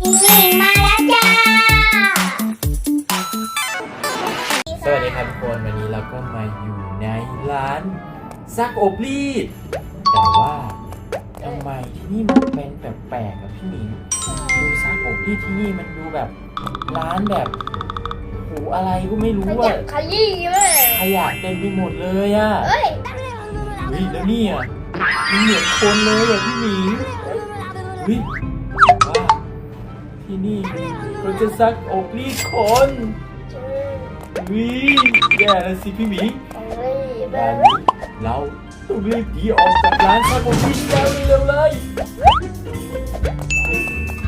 มิงมิงมาแล้วจ้า สวัสดีครับทุกคนวันนี้เราก็มาอยู่ในร้านซักอบรีด แต่ว่าทำไมที่นี่มันเป็นแปลกๆกับพี่หนิงดูซักอบรีดที่นี่มันดูแบบร้านแบบโหอะไรก็ไม่รู้ขอะยันขยี้มากขยะเต็มไปหมดเลยอะเอ้ยเฮ้ยแล้วเนี่ยมันเหมือนคนเลยอะพี่หนิงเฮ้ยว่า ที่นี่เขาจะซักอบรีดคนวิแย่แล้วสิพี่หมิงเฮ้ยแบงานบนี้เราต้องรีบหนีออกจากร้านซักอบรีดแล้วเร็วเลย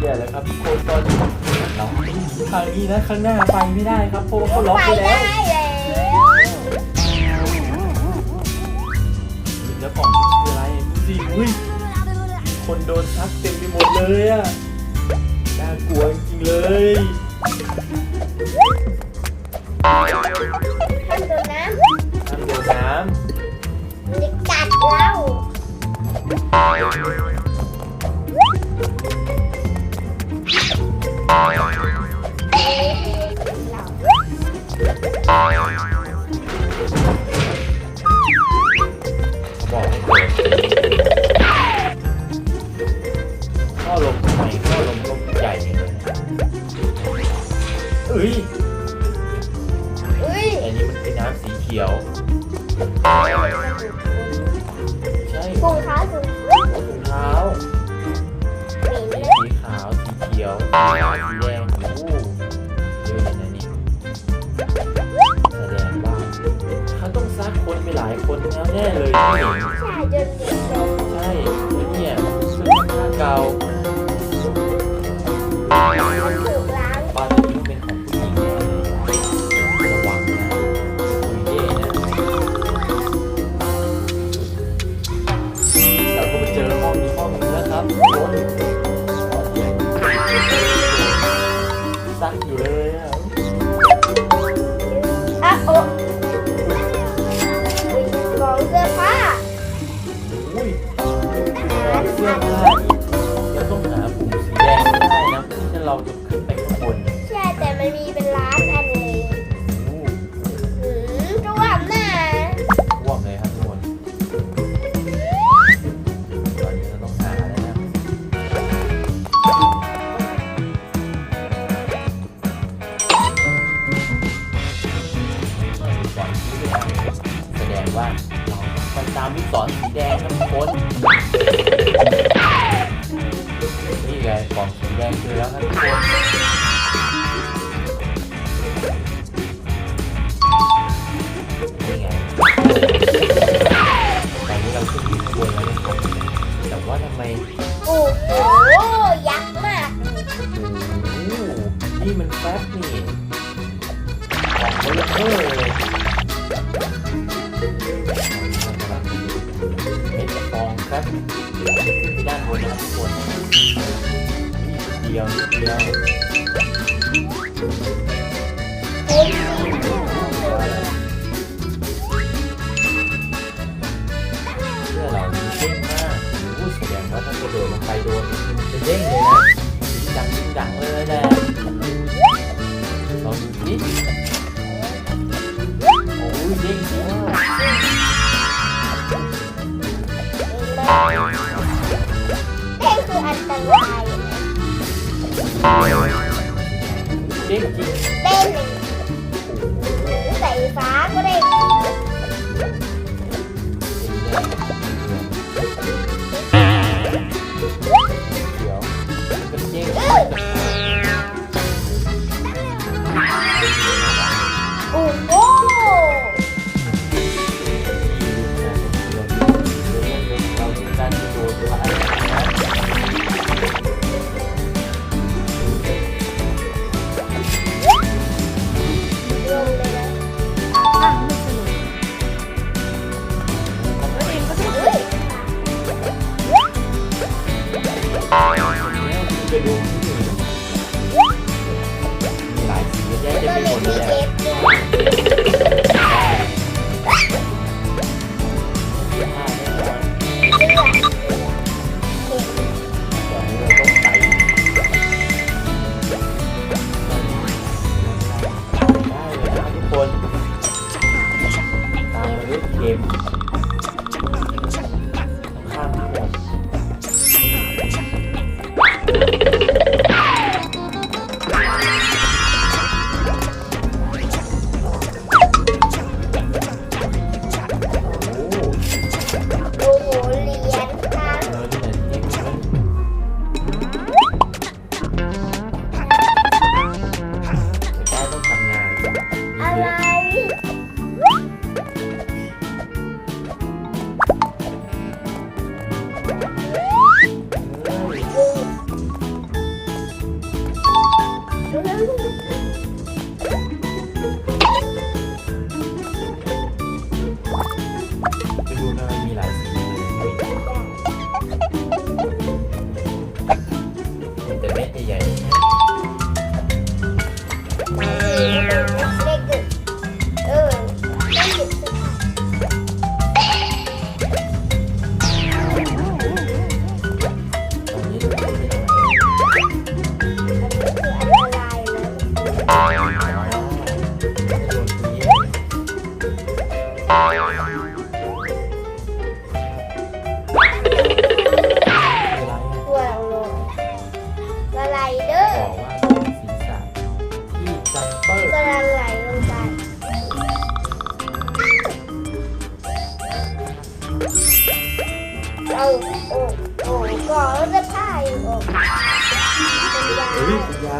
แย่แล้วครับทุกคนตอนนี้เราต้องหนีทางนี้นะข้างหน้าไปไม่ได้ครับเพราะว่าเขาล็อกไปแล้วได้แล้วแล้วกล่องคืออะไรดูสิอุ้ยคนโดนซักเต็มไปหมดเลยอะน่าก ลัวจริงๆเลยท่านโดนน้ทำโดนน้ำมันจะกัดเราำ ใช่กงขาสุดถุงเท้าหนีไม่สีขาวสีเขียวสีแดงโอ้โหเยอะเลยนะนี่แสดงว่าเขาต้องซักคนไปหลายคนแล้วแน่เลยพี่หนิงใช่จนเด็กโตใช่แล้วเนี่ยมันเป็นผ้าเก่า เพื่อที่เราจะขึ้นไปข้างบนใช่แต่มันมีเป็นล้านอันเลยโอ้หืมก็ว่าหน้าท่วมเลยครับทุกคนตอนนี้เราต้องหาแล้วนะก่อนที่จะแสดงว่าเราต้องไปตามลูกศรสีแดงครับทุกคน นี่ไงกล่องสีแดงเจอแล้วครับทุกคนนี่ไงตอนนี้เราขึ้นอยู่บนแล้วนะครับแต่ว่าทำไมโอ้โหยักษ์มากโอ้โหนี่มันแฟบนี่ของเบลเลอร์เลยเม็ดฟองแฟบขึ้นไปด้านบนนะครับทุกคน เดียวนิดเดียวเอ็นซีเสื้อเรานี่เด้งมากโอ้โหแสดงว่าถ้ากระโดดลงไปโดน โอ้โอ้โอ้ก็จะพายโอ้ยยา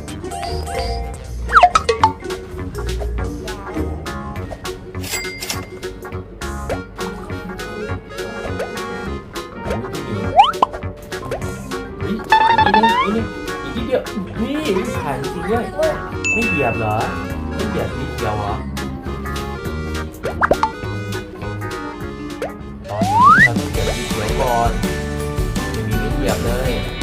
นี่ถ่ายจริงด้วย ไม่เหยียบเหรอ ไม่เหยียบนี่เดียวเหรอ ก่อนไม่มีไม่เหยียบเลย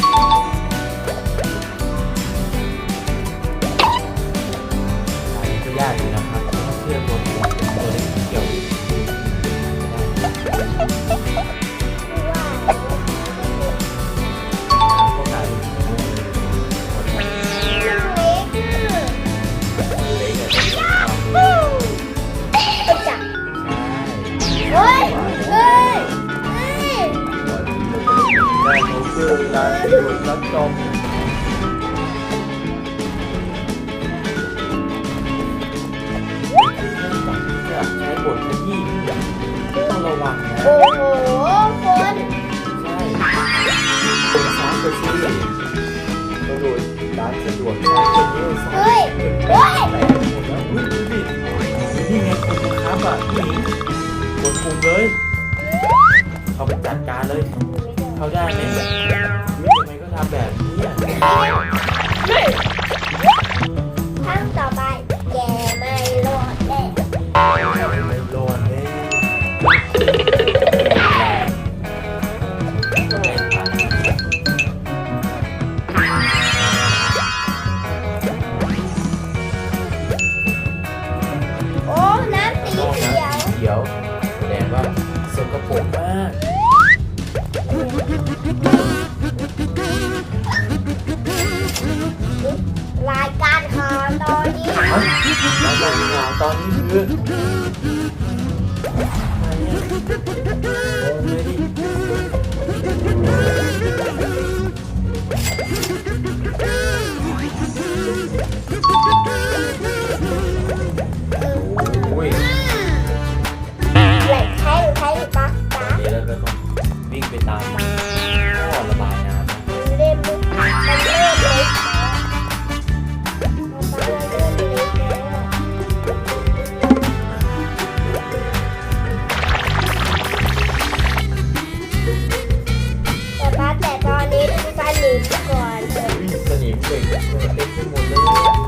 อนโอ้โหคนใช่เป็นซ้ำไปที่กระโดด้านสะดวกร้านสะดวกซ้เฮ้ยเฮ้ยหมดแล้วอุ้ยที่ไงคนครับอะพี่หญิดปุ่มเลย เขาไปจัดการเลย เขาได้เลยไม่ทำไมก็ทำแบบนี้อะ รายการหาตอนนี้รายการหาตอนนี้คือ 是我的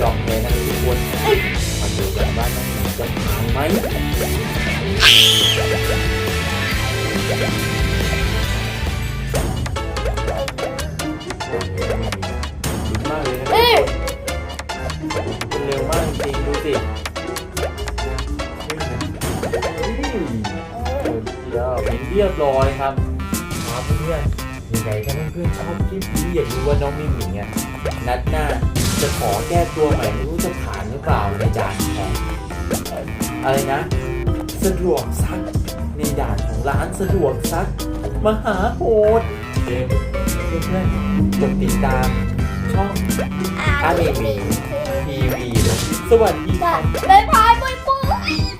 ยอมแพ้นะทุกคนมาดูกันว่าน้องหมีจะผ่านไหมลุ้นมากเลยนะเออมันเร็วมากจริงดูสิเดี๋ยวเป็นเรียบร้อยครับครับเพื่อน ๆยังไงถ้าเพื่อนๆชอบคลิปนี้อยากรู้ว่าน้องมิมิเงอะนัดหน้าจะขอแก้ตัวใหม่ไม่รู้จะผ่านหรือเปล่าในด่านของอะไรนะสะดวกซักในด่านของร้านสะดวกซักมหาโหดเพื่อนๆกดติดตามช่องอาเมมีทีวีสวัสดีคจ้ะรับบ๊ายบายปุ้ยปุ